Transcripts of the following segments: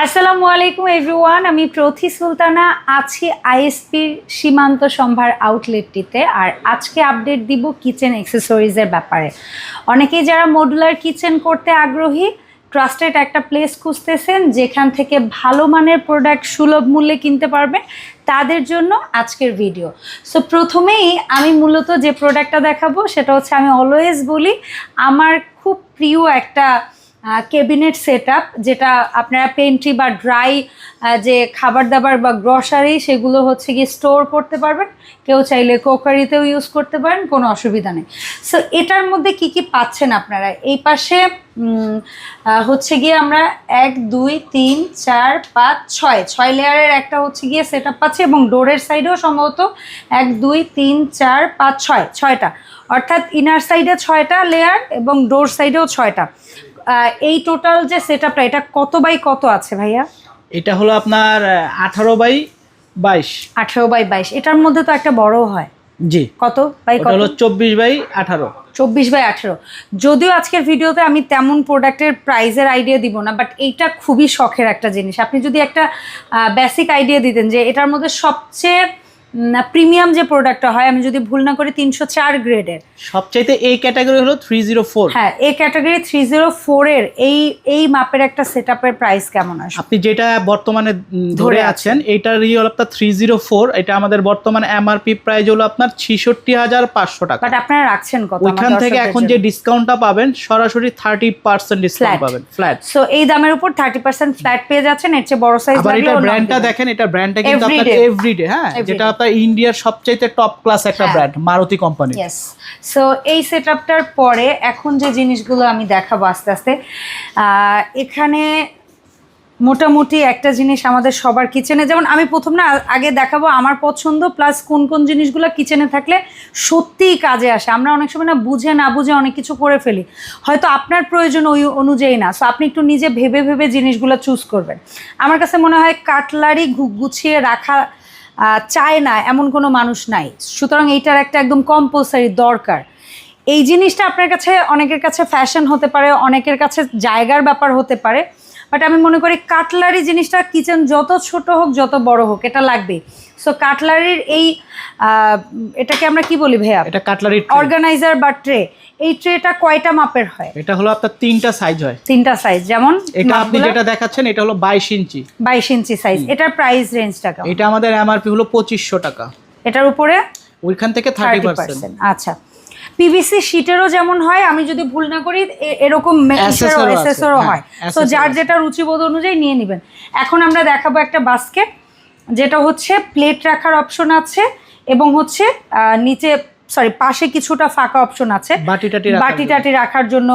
আসসালামু আলাইকুম এভরিওয়ান আমি প্রথি সুলতানা, আছি আইএসপির সীমান্ত সম্ভার আউটলেটটিতে আর আজকে আপডেট দিব কিচেন অ্যাক্সেসরিজের ব্যাপারে। অনেকেই যারা মডুলার কিচেন করতে আগ্রহী ট্রাস্টেড একটা প্লেস খুঁজতেছেন যেখান থেকে ভালো মানের প্রোডাক্ট সুলভ মূল্যে কিনতে পারবেন তাদের জন্য আজকের ভিডিও সো প্রথমেই আমি মূলত যে প্রোডাক্টটা দেখাবো, সেটা হচ্ছে আমি অলওয়েজ বলি, আমার খুব প্রিয় একটা কেবিনেট সেট যেটা আপনারা পেন্ট্রি বা ড্রাই যে খাবার দাবার বা গ্রসারি সেগুলো হচ্ছে গিয়ে স্টোর করতে পারবেন। কেউ চাইলে কোকারিতেও ইউজ করতে পারেন, কোনো অসুবিধা নেই। সো এটার মধ্যে কি কি পাচ্ছেন আপনারা? এই পাশে হচ্ছে গিয়ে আমরা এক, দুই, তিন, চার, পাঁচ, ছয়। ছয় লেয়ারের একটা হচ্ছে গিয়ে সেট আপ পাচ্ছি এবং ডোরের সাইডেও সম্ভবত এক, দুই, তিন, চার, পাঁচ, ছয়। ছয়টা। অর্থাৎ ইনার সাইডে ছয়টা লেয়ার এবং ডোর সাইডেও ছয়টা। এই টোটাল যে সেট আপটা এটা কত বাই কত আছে ভাইয়া? এটা হলো আপনার আঠারো বাই বাইশ। আঠেরো বাই বাইশ। এটার মধ্যে তো একটা বড় হয়। জি। কত? বাই কত হলো চব্বিশ বাই আঠারো। চব্বিশ বাই আঠেরো। যদিও আজকের ভিডিওতে আমি তেমন প্রোডাক্টের প্রাইজের আইডিয়া দিব না বাট এইটা খুবই শখের একটা জিনিস। আপনি যদি একটা বেসিক আইডিয়া দিতেন যে এটার মধ্যে সবচেয়ে প্রিমিয়াম যে প্রোডাক্টটা হয় আমি যদি ভুল না করি তিনশো চার গ্রেডের সবচাইতে এই ক্যাটাগরি হলো থ্রি জিরো ফোর হ্যাঁ এই ক্যাটাগরি থ্রি জিরো ফোরের এই এই মাপের একটা সেট আপের প্রাইস কেমন আসবে? আপনি যেটা বর্তমানে ধরে আছেন। এটার ইয়ে হলো আপনার থ্রি জিরো ফোর এটা আমাদের বর্তমান এমআরপি প্রাইস হলো আপনার ছিষট্টি হাজার পাঁচশো টাকা। বাট আপনারা রাখছেন কত ওইখান থেকে এখন যে ডিসকাউন্টটা পাবেন সরাসরি থার্টি পার্সেন্ট ডিসকাউন্ট পাবেন। ফ্ল্যাট সো এই দামের উপর থার্টি পার্সেন্ট ফ্ল্যাট পেয়ে যাচ্ছেন এর চেয়ে বড় সাইজ আবার এটা ব্র্যান্ডটা দেখেন এটা ব্র্যান্ডটা কিন্তু আপনার এভরিডে হ্যাঁ যেটা আপনার ইন্ডিয়ার সবচাইতে টপ ক্লাস একটা। Brand Maruti company yes so এই সেট আপটার পরে এখন যে জিনিসগুলো আমি দেখাবো আস্তে আস্তে এখানে মোটামুটি একটা জিনিস আমাদের সবার কিচেনে যেমন আমি প্রথম না আগে দেখাবো আমার পছন্দ প্লাস কোন কোন জিনিসগুলো কিচেনে থাকলে সত্যিই কাজে আসে। আমরা অনেক সময় না বুঝে না বুঝে অনেক কিছু করে ফেলি। হয়তো আপনার প্রয়োজন ওই অনুযায়ী না। সো আপনি একটু নিজে ভেবে ভেবে জিনিসগুলো চুজ করবেন। আমার কাছে মনে হয় কাটলারি গুছিয়ে রাখা চায় না এমন কোনো মানুষ নাই। সুতরাং এইটার একটা একদম কম্পালসারি দরকার। এই জিনিসটা আপনার কাছে অনেকের কাছে ফ্যাশন হতে পারে অনেকের কাছে জায়গার ব্যাপার হতে পারে বাট আমি মনে করি কাটলারি জিনিসটা কিচেন যত ছোট হোক যত বড় হোক এটা লাগবে সো কাটলারির এই এটাকে আমরা কি বলি ভাইয়া? এটা কাটলারি অর্গানাইজার বা ট্রে এই ট্রেটা কয়টা মাপের হয়? এটা হলো আপনার তিনটা সাইজ হয়। তিনটা সাইজ যেমন এটা আপনি যেটা দেখাচ্ছেন এটা হলো বাইশ ইঞ্চি। বাইশ ইঞ্চি সাইজ এটার প্রাইস রেঞ্জ টাকা এটা আমাদের এমআরপি হলো পঁচিশশো টাকা। এটার উপরে ওইখান থেকে থার্টি থার্টি পার্সেন্ট পার্সেন্ট আচ্ছা। পিভিসি শিটেরও যেমন হয় আমি যদি ভুল না করি এরকম Accessor ও আছে, এসএসরও হ্যাঁ, হয়। তো যার। যেটা রুচিবোধ অনুযায়ী নিয়ে নেবেন। এখন আমরা দেখাবো একটা বাস্কেট যেটা হচ্ছে প্লেট রাখার অপশন আছে এবং হচ্ছে নিচে সরি পাশে কিছুটা ফাঁকা অপশন আছে বাটি টাটি রাখার জন্য।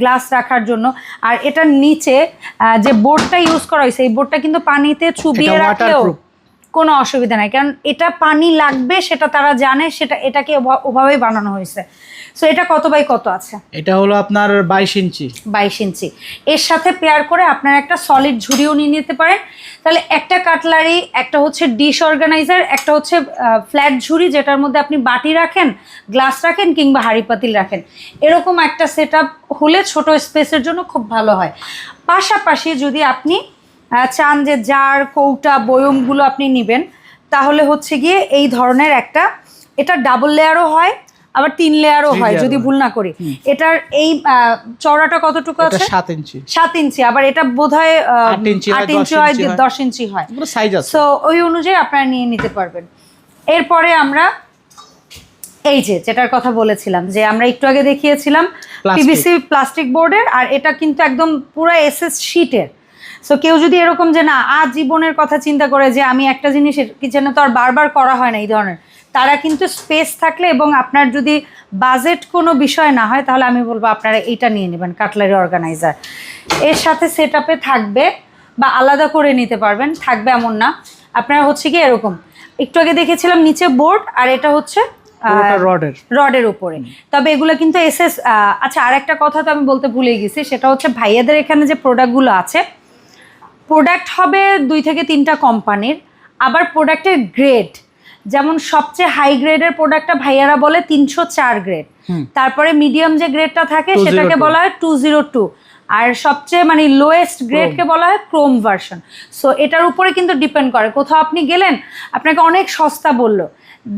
গ্লাস রাখার জন্য আর এটার নিচে আহ, যে বোর্ডটা ইউজ করা হয়েছে এই বোর্ডটা কিন্তু পানিতে চুবিয়ে রাখলেও। কোনো অসুবিধা নাই। কারণ এটা পানি লাগবে সেটা তারা জানে সেটা এটাকে ওভা- ওভাবেই বানানো হয়েছে। সো এটা কত বাই কত আছে? এটা হলো আপনার বাইশ ইঞ্চি। বাইশ ইঞ্চি। এর সাথে পেয়ার করে আপনার একটা সলিড ঝুড়িও নিয়ে নিতে পারেন। তাহলে একটা কাটলারি একটা হচ্ছে ডিশ অর্গানাইজার একটা হচ্ছে ফ্ল্যাট ঝুড়ি যেটার মধ্যে আপনি বাটি রাখেন গ্লাস রাখেন কিংবা হাঁড়ি পাতিল রাখেন। এরকম একটা সেট হলে ছোট স্পেসের জন্য খুব ভালো হয়। পাশাপাশি যদি আপনি চান যে জার কৌটা বয়মগুলো আপনি নেবেন তাহলে হচ্ছে গিয়ে এই ধরনের একটা এটা ডাবল লেয়ারও হয় আবার তিন লেয়ারও হয় যদি ভুল না করি। এটার এই চওড়াটা কতটুকু আছে? সাত ইঞ্চি। সাত ইঞ্চি আবার এটা বোধ হয় আট ইঞ্চি হয়, দশ ইঞ্চি হয়। সাইজ ওই অনুযায়ী আপনারা নিয়ে নিতে পারবেন। এরপরে আমরা এই যে যেটার কথা বলেছিলাম যে আমরা একটু আগে দেখিয়েছিলাম. পিভিসি প্লাস্টিক বোর্ডের আর এটা কিন্তু একদম পুরো এসএস শিটের সো কেউ যদি এরকম যে না আজ জীবনের কথা চিন্তা করে যে আমি একটা জিনিস কিচেনে তো আর বারবার করা হয় না এই ধরনের তারা কিন্তু স্পেস থাকলে এবং আপনার যদি বাজেট কোনো বিষয় না হয় তাহলে আমি বলব আপনারা এইটা নিয়ে নেবেন কাটলারি অর্গানাইজার এর সাথে সেট থাকবে বা আলাদা করে নিতে পারবেন থাকবে এমন না। আপনারা হচ্ছে কি এরকম একটু আগে দেখেছিলাম নিচে বোর্ড আর এটা হচ্ছে রডের। রডের উপরে। তবে এগুলো কিন্তু এসএস আচ্ছা আর একটা কথা তো আমি বলতে ভুলে গেছি সেটা হচ্ছে ভাইয়াদের এখানে যে প্রোডাক্টগুলো আছে প্রোডাক্ট হবে দুই থেকে তিনটা কোম্পানির আবার প্রোডাক্টের গ্রেড যেমন সবচেয়ে হাই গ্রেডের প্রোডাক্টটা ভাইয়ারা বলে তিনশো চার গ্রেড তারপরে মিডিয়াম যে গ্রেডটা থাকে সেটাকে বলা হয় টু জিরো টু আর সবচেয়ে মানে লোয়েস্ট গ্রেডকে বলা হয় ক্রোম ভার্সন সো এটার উপরে কিন্তু ডিপেন্ড করে। কোথাও আপনি গেলেন আপনাকে অনেক সস্তা বলল।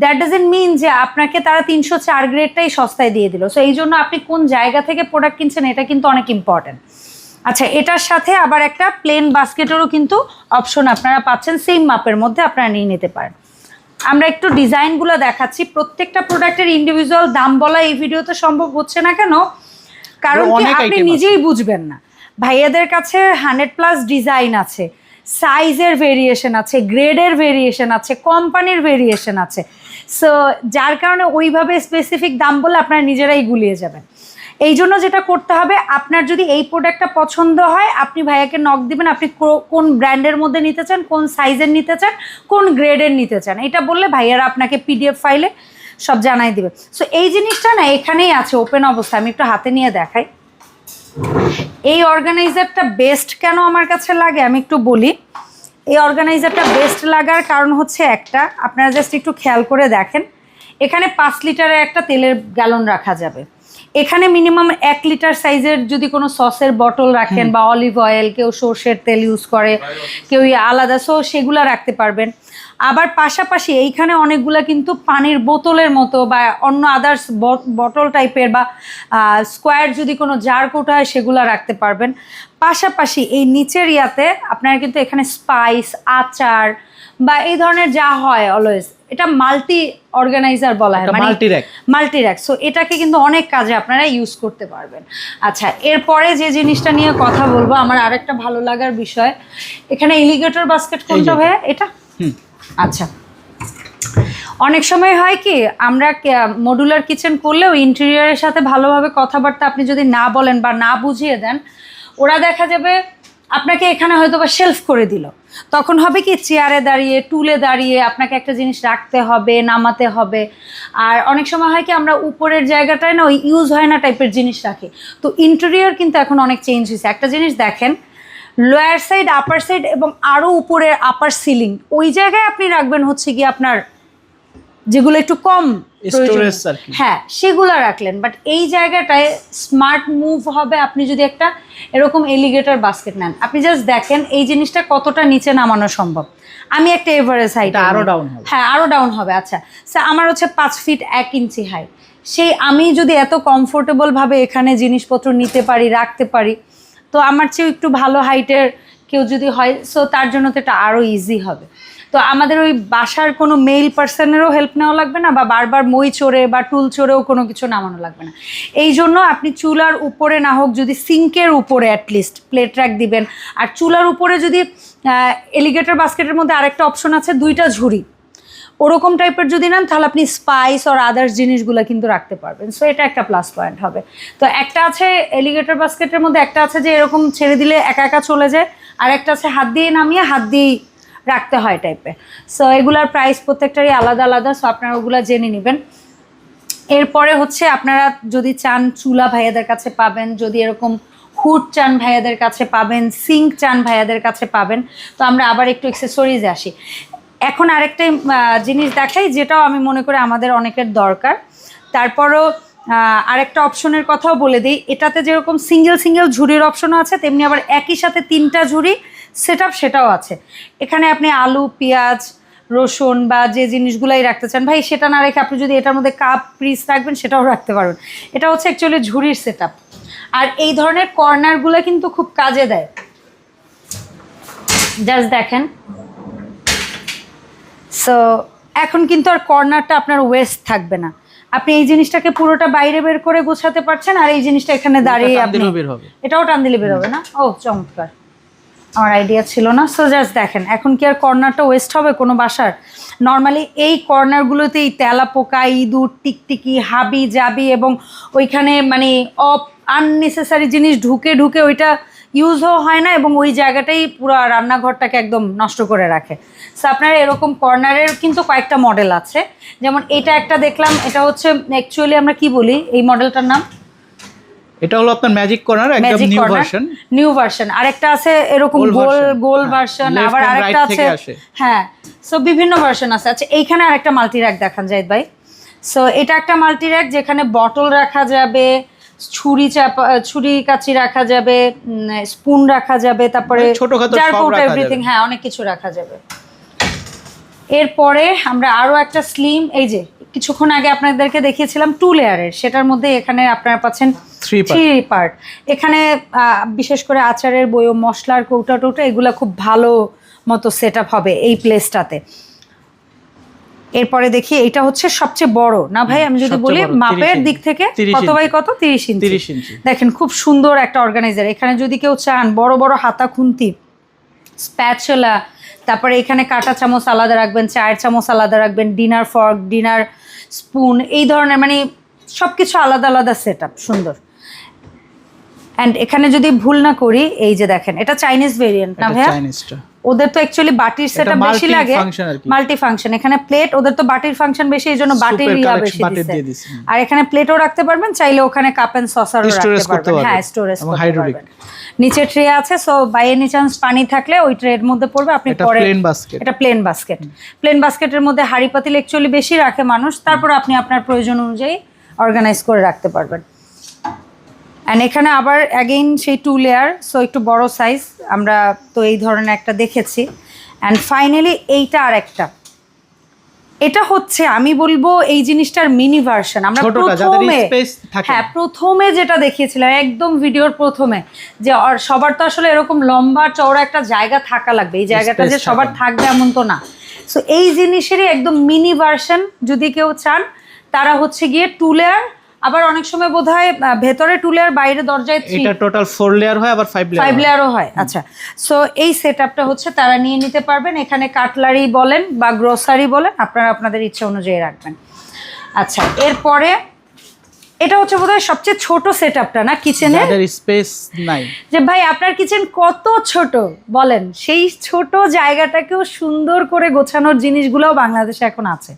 দ্যাট ডাজেন্ট মিন যে আপনাকে তারা তিনশো চার গ্রেডটাই সস্তায় দিয়ে দিল। সো এই জন্য আপনি কোন জায়গা থেকে প্রোডাক্ট কিনছেন এটা কিন্তু অনেক ইম্পর্ট্যান্ট আচ্ছা এটার সাথে আবার একটা প্লেন বাস্কেটেরও কিন্তু অপশন আপনারা পাচ্ছেন সেম মাপের মধ্যে আপনারা নিয়ে নিতে পারেন। আমরা একটু ডিজাইনগুলো দেখাচ্ছি প্রত্যেকটা প্রোডাক্টের ইন্ডিভিজুয়াল দাম বলা এই ভিডিওতে সম্ভব হচ্ছে না কেন? কারণ কি আপনি নিজেই বুঝবেন না। ভাইয়াদের কাছে হান্ড্রেড প্লাস ডিজাইন আছে সাইজের ভেরিয়েশন আছে গ্রেডের ভেরিয়েশন আছে কোম্পানির ভেরিয়েশন আছে। সো যার কারণে ওইভাবে স্পেসিফিক দাম বলে আপনারা নিজেরাই গুলিয়ে যাবেন। এই জন্য যেটা করতে হবে, আপনার যদি এই প্রোডাক্টটা পছন্দ হয়, আপনি ভাইয়াকে নক দিবেন, আপনি কোন ব্র্যান্ডের মধ্যে নিতে চান, কোন সাইজের নিতে চান, কোন গ্রেডের নিতে চান, এটা বললে ভাইয়ারা আপনাকে পিডিএফ ফাইলে সব জানাই দিবে। সো এই জিনিসটা না এখানেই আছে ওপেন অবস্থা, আমি একটু হাতে নিয়ে দেখাই। এই অর্গানাইজারটা বেস্ট কেন আমার কাছে লাগে, আমি একটু বলি। এই অর্গানাইজারটা বেস্ট লাগার কারণ হচ্ছে একটা, আপনারা জাস্ট একটু খেয়াল করে দেখেন। এখানে পাঁচ লিটারের একটা তেলের গ্যালন রাখা যাবে। এখানে মিনিমাম এক লিটার সাইজের যদি কোনো সসের বটল রাখেন বা অলিভ অয়েল কেউ সর্ষের তেল ইউজ করে কেউ আলাদা সো সেগুলো রাখতে পারবেন। আবার পাশাপাশি এইখানে অনেকগুলা কিন্তু পানির বোতলের মতো বা অন্য আদার্স বটল টাইপের বা স্কোয়ার যদি কোনো জার কোটা হয় সেগুলো রাখতে পারবেন। পাশাপাশি এই নিচের ইয়াতে আপনারা কিন্তু এখানে স্পাইস আচার বা এই ধরনের যা হয় অলওয়েজ এটা মাল্টি অর্গানাইজার বলা হয় মানে মাল্টি র্যাক সো এটাকে কিন্তু অনেক কাজে আপনারা ইউজ করতে পারবেন। আচ্ছা এরপরে যে জিনিসটা নিয়ে কথা বলব আমার আরেকটা ভালো লাগার বিষয় এখানে এলিগেটর বাস্কেট কোনটা ভাইয়া? এটা? হুম। আচ্ছা। অনেক সময় হয় কি আমরা মডুলার কিচেন করলেও ইন্টেরিয়ারের সাথে ভালোভাবে কথাবার্তা আপনি যদি না বলেন বা না বুঝিয়ে দেন ওরা দেখা যাবে আপনাকে এখানে হয়তো বা শেলফ করে দিল। তখন হবে কি চেয়ারে দাঁড়িয়ে টুলে দাঁড়িয়ে আপনাকে একটা জিনিস রাখতে হবে, নামাতে হবে। আর অনেক সময় হয় কি আমরা উপরের জায়গাটায় না ওই ইউজ হয় না টাইপের জিনিস রাখি। তো ইন্টেরিয়র কিন্তু এখন অনেক চেঞ্জ হয়েছে। একটা জিনিস দেখেন লোয়ার সাইড আপার সাইড এবং আরও উপরের আপার সিলিং ওই জায়গায় আপনি রাখবেন হচ্ছে কি আপনার যেগুলো একটু কম। হ্যাঁ সেগুলো রাখলেন। বাট এই জায়গাটায় স্মার্ট মুভ হবে আপনি যদি একটা এরকম এলিগেটর বাস্কেট নেন। আপনি জাস্ট দেখেন এই জিনিসটা কতটা নিচে নামানো সম্ভব। আমি একটা এভারেজ হাইট আরও হবে। হ্যাঁ আরও ডাউন হবে আচ্ছা। স্যার আমার হচ্ছে পাঁচ ফিট এক ইঞ্চি হাইট সেই আমি যদি এত কমফোর্টেবল ভাবে এখানে জিনিসপত্র নিতে পারি রাখতে পারি তো আমার চেয়েও একটু ভালো হাইটের কেউ যদি হয় সো তার জন্য তো এটা আরও ইজি হবে। তো আমাদের ওই বাসার কোনো মেল পার্সনেরও হেল্প নেওয়া লাগবে না বা বারবার মই চড়ে বা টুল চড়েও কোনো কিছু নামানো লাগবে না। এই জন্য আপনি চুলার উপরে না হোক যদি সিঙ্কের উপরে অ্যাটলিস্ট প্লেট র্যাক দিবেন। আর চুলার উপরে যদি এলিগেটর বাস্কেটের মধ্যে আরেকটা অপশন আছে, দুইটা ঝুড়ি। ওরকম টাইপের যদি নেন, তাহলে আপনি স্পাইস আর আদার্স জিনিসগুলো কিন্তু রাখতে পারবেন। সো এটা একটা প্লাস পয়েন্ট হবে। তো একটা আছে এলিগেটর বাস্কেটের মধ্যে, একটা আছে যে এরকম ছেড়ে দিলে একা একা চলে যায়, আর একটা আছে হাত দিয়ে নামিয়ে হাত দিয়েই রাখতে হয় টাইপের সো এগুলার প্রাইস প্রত্যেকটারই আলাদা আলাদা সো আপনারা ওগুলো জেনে নেবেন। এরপরে হচ্ছে আপনারা যদি চান চুলা ভাইয়াদের কাছে পাবেন, যদি এরকম হুড চান ভাইয়াদের কাছে পাবেন সিঙ্ক চান ভাইয়াদের কাছে পাবেন, তো আমরা আবার একটু এক্সেসরিজে আসি। এখন আরেকটা জিনিস দেখাই, যেটাও আমি মনে করি আমাদের অনেকের দরকার। তারপরও আরেকটা অপশনের কথাও বলে দিই, এটাতে যেরকম সিঙ্গেল সিঙ্গেল ঝুড়ির অপশনও আছে, তেমনি আবার একই সাথে তিনটা ঝুড়ি সেট সেটাও আছে। এখানে আপনি আলু পেঁয়াজ রসুন বা যে জিনিসগুলাই রাখতে চান ভাই সেটা না রেখে আপনি যদি এটার মধ্যে কাপ পিস রাখবেন সেটাও রাখতে পারবেন। এটা হচ্ছে অ্যাকচুয়ালি ঝুড়ির সেট আর এই ধরনের কর্নারগুলো কিন্তু খুব কাজে দেয়। জাস্ট দেখেন। সো এখন কিন্তু আর কর্নারটা আপনার ওয়েস্ট থাকবে না। আপনি এই জিনিসটাকে পুরোটা বাইরে বের করে গোছাতে পারছেন আর এই জিনিসটা এখানে দাঁড়িয়ে টান আপনি বের হবে। এটাও টান দিলে বেরোবে না? ও চমৎকার। আমার আইডিয়া ছিল না সো জাস্ট দেখেন, এখন কি আর কর্নারটা ওয়েস্ট হবে কোনো বাসার? নর্মালি এই কর্নারগুলোতেই তেলা পোকা ইঁদুর, টিকটিকি, হাবি, জাবি এবং ওইখানে মানে অপ আননেসেসারি জিনিস ঢুকে ঢুকে ওইটা ইউজও হয় না এবং ওই জায়গাটাই পুরো রান্নাঘরটাকে একদম নষ্ট করে রাখে। সো আপনার এরকম কর্নারের কিন্তু কয়েকটা মডেল আছে। যেমন এটা একটা দেখলাম, এটা হচ্ছে অ্যাকচুয়ালি আমরা কি বলি? এই মডেলটার নাম? এটা হলো আপনার ম্যাজিক কর্নার একদম নিউ ভার্সন নিউ ভার্সন আরেকটা আছে এরকম গোল গোল হ্যাঁ, ভার্সন আবার আরেকটা আছে হ্যাঁ সো বিভিন্ন ভার্সন আছে। আচ্ছা এইখানে আরেকটা মাল্টি র্যাক দেখান যায় ভাই। সো এটা একটা মাল্টি র্যাক যেখানে বটল রাখা যাবে ছুরি চাপা ছুরি কাচি রাখা যাবে স্পুন রাখা যাবে তারপরে মানে ছোটখাটো এভরিথিং হ্যাঁ অনেক কিছু রাখা যাবে। এরপরে আমরা আরও একটা স্লিম এই যে কিছুক্ষণ আগে আপনাদেরকে দেখিয়েছিলাম টু লেয়ারের সেটার মধ্যে এখানে আপনারা পাচ্ছেন. থ্রি পার্ট এখানে বিশেষ করে আচারের বইও মশলার কৌটা টৌটা এগুলো খুব ভালো মতো সেট হবে এই প্লেসটাতে এরপরে দেখি এটা হচ্ছে সবচেয়ে বড়। না ভাই আমি যদি বলি মাপের দিক থেকে কত বাই কত? তিরিশ ইঞ্চি। 30 ইঞ্চি। দেখেন খুব সুন্দর একটা অর্গানাইজার এখানে যদি কেউ চান বড় বড় হাতা খুন্তি স্প্যাচুলা তারপরে এখানে কাঁটা চামচ আলাদা রাখবেন চায়ের চামচ আলাদা রাখবেন ডিনার ফর্ক ডিনার স্পুন এই ধরনের মানে সব কিছু আলাদা আলাদা সেট সুন্দর। অ্যান্ড এখানে যদি ভুল না করি এই যে দেখেন এটা চাইনিজ ভেরিয়েন্ট না ভাইয়া? ওদের তো অ্যাকচুয়ালি বাটির সেট বেশি লাগে। মাল্টি ফাংশন এখানে প্লেট ওদের তো বাটির ফাংশন বেশি এই জন্য বাটির ইয়া বেশি দিছে। আর এখানে প্লেটও রাখতে পারবেন চাইলে ওখানে কাপ এন্ড সসারও রাখতে পারবেন। হ্যাঁ স্টোরেজ। পারবেন নিচে ট্রে আছে সো বাই এনি চান্স পানি থাকলে ওই ট্রের মধ্যে পড়বে আপনি এটা পরে প্লেন বাস্কেট এটা প্লেন বাস্কেট প্লেন বাস্কেটের মধ্যে হাড়ি পাতিল অ্যাকচুয়ালি বেশি রাখে মানুষ তারপর আপনি আপনার প্রয়োজন অনুযায়ী অর্গানাইজ করে রাখতে পারবেন অ্যান্ড এখানে আবার অ্যাগেইন সেই টু লেয়ার সো একটু বড় সাইজ আমরা তো এই ধরনের একটা দেখেছি। অ্যান্ড ফাইনালি এইটা আর একটা এটা হচ্ছে আমি বলব এই জিনিসটার মিনি ভার্সন আমরা প্রথমে হ্যাঁ প্রথমে যেটা দেখিয়েছিলাম একদম ভিডিওর প্রথমে যে সবার তো আসলে এরকম লম্বা চওড়া একটা জায়গা থাকা লাগবে। এই জায়গাটা যে সবার থাকবে এমন তো না। সো এই জিনিসেরই একদম মিনি ভার্সন যদি কেউ চান তারা হচ্ছে গিয়ে টু লেয়ার আবার অনেক সময় বোধ হয় ভেতরে টু লেয়ার বাইরে দরজায় এটা টোটাল ফোর লেয়ার হয় আবার ফাইভ ফাইভ লেয়ারও হয়। আচ্ছা। সো এই সেট আপটা হচ্ছে তারা নিয়ে নিতে পারবেন। এখানে কাটলারি বলেন বা গ্রোসারি বলেন আপনারা আপনাদের ইচ্ছা অনুযায়ী রাখবেন। আচ্ছা এরপরে এটা হচ্ছে বোধহয় সবচেয়ে ছোট সেট আপটা না যাদের স্পেস নাই। যে ভাই আপনার কিচেন কত ছোট? বলেন সেই ছোট জায়গাটাকেও সুন্দর করে গোছানোর জিনিসগুলোও বাংলাদেশে এখন আছে।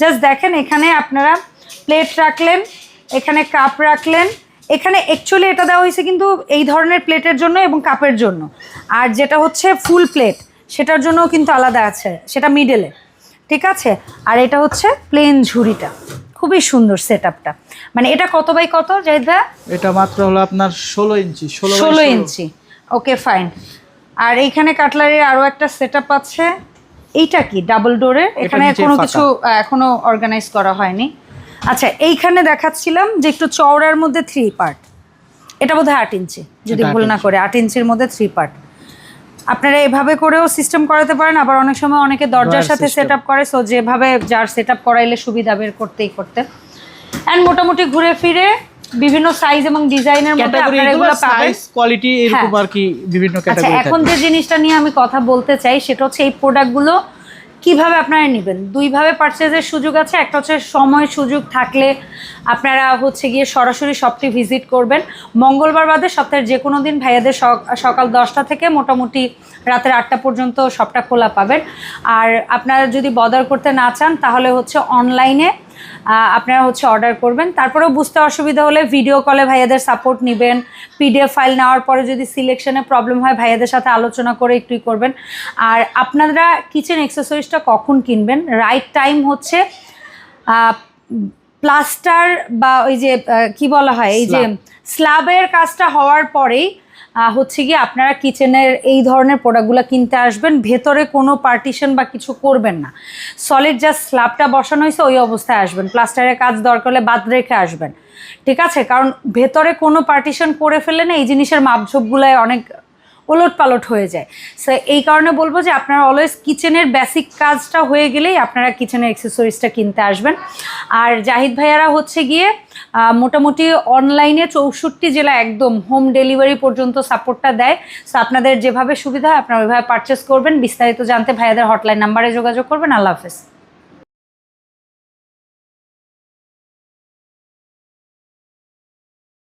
জাস্ট দেখেন এখানে আপনারা প্লেট রাখলেন এখানে কাপ রাখলেন। এখানে অ্যাকচুয়ালি এটা দেওয়া হয়েছে কিন্তু এই ধরনের প্লেটের জন্য এবং কাপের জন্য। আর যেটা হচ্ছে ফুল প্লেট সেটার জন্যও কিন্তু আলাদা আছে সেটা মিডেলে ঠিক আছে? আর এটা হচ্ছে প্লেন ঝুড়িটা। খুবই সুন্দর সেট আপটা মানে এটা কত বাই কত জাহিদ? এটা মাত্র হলো আপনার ষোলো ইঞ্চি ষোলো ইঞ্চি। ওকে ফাইন আর এইখানে কাটলারির আরও একটা সেট আপ আছে। এইটা কি? ডাবল ডোরের এখানে কোনো কিছু এখনও অর্গানাইজ করা হয়নি। আচ্ছা এইখানে দেখাচ্ছিলাম যে একটু চওড়ার মধ্যে থ্রি পার্ট এটা বোধহয় আট ইঞ্চি যদি ভুল না করে। আট ইঞ্চির মধ্যে থ্রি পার্ট আপনারা এভাবে করেও সিস্টেম করাতে পারেন আবার অনেক সময় অনেকে দরজার সাথে সেট আপ করে সো যেভাবে যার সেট আপ করাইলে সুবিধা বের করতেই করতে অ্যান্ড মোটামুটি ঘুরে ফিরে বিভিন্ন সাইজ এবং ডিজাইনের মধ্যে আপনারা এগুলো পাবেন। সাইজ কোয়ালিটি এরকম হ্যাঁ। আর কি বিভিন্ন আচ্ছা ক্যাটাগরি এখন যে জিনিসটা নিয়ে আমি কথা বলতে চাই সেটা হচ্ছে এই প্রোডাক্টগুলো কীভাবে আপনারা নেবেন? দুইভাবে পারচেজের সুযোগ আছে, একটা হচ্ছে সময় সুযোগ থাকলে আপনারা হচ্ছে গিয়ে সরাসরি শপটি ভিজিট করবেন। মঙ্গলবার বাদে সপ্তাহের যে কোনো দিন ভাইয়াদের সকাল দশটা থেকে মোটামুটি রাতের আটটা পর্যন্ত শপটা খোলা পাবেন। আর আপনারা যদি বদার করতে না চান, তাহলে হচ্ছে অনলাইনে আপনারা হচ্ছে অর্ডার করবেন। তারপরেও বুঝতে অসুবিধা হলে ভিডিও কলে ভাইয়াদের সাপোর্ট নেবেন। পিডিএফ ফাইল নেওয়ার পরে যদি সিলেকশনে প্রবলেম হয় ভাইয়াদের সাথে আলোচনা করে একটুই করবেন। আর আপনারা কিচেন অ্যাক্সেসরিজটা কখন কিনবেন? রাইট টাইম হচ্ছে প্লাস্টার বা ওই যে কি বলা হয়? এই যে স্ল্যাবের কাজটা হওয়ার পরেই হচ্ছে গিয়ে আপনারা কিচেনের এই ধরনের প্রোডাক্টগুলো কিনতে আসবেন, ভেতরে কোনো পার্টিশন বা কিছু করবেন না। সলিড যা স্ল্যাবটা বসানো হয়েছে, ওই অবস্থায় আসবেন। প্লাস্টারের কাজ দরকার হলে বাদ রেখে আসবেন। ঠিক আছে? কারণ ভেতরে কোনো পার্টিশন করে ফেলে না এই জিনিসের মাপঝোপগুলোয় অনেক ওলট পালট হয়ে যায়। সো এই কারণে বলব যে আপনারা অলওয়েজ কিচেনের বেসিক কাজটা হয়ে গেলেই আপনারা কিচেনের অ্যাক্সেসরিজটা কিনতে আসবেন। আর জাহিদ ভাইয়ারা হচ্ছে গিয়ে মোটামুটি অনলাইনে চৌষট্টি জেলা একদম হোম ডেলিভারি পর্যন্ত সাপোর্টটা দেয়। সো আপনাদের যেভাবে সুবিধা হয় আপনারা ওইভাবে পারচেস করবেন। বিস্তারিত জানতে ভাইয়াদের হটলাইন নাম্বারে যোগাযোগ করবেন। আল্লাহ হাফেজ।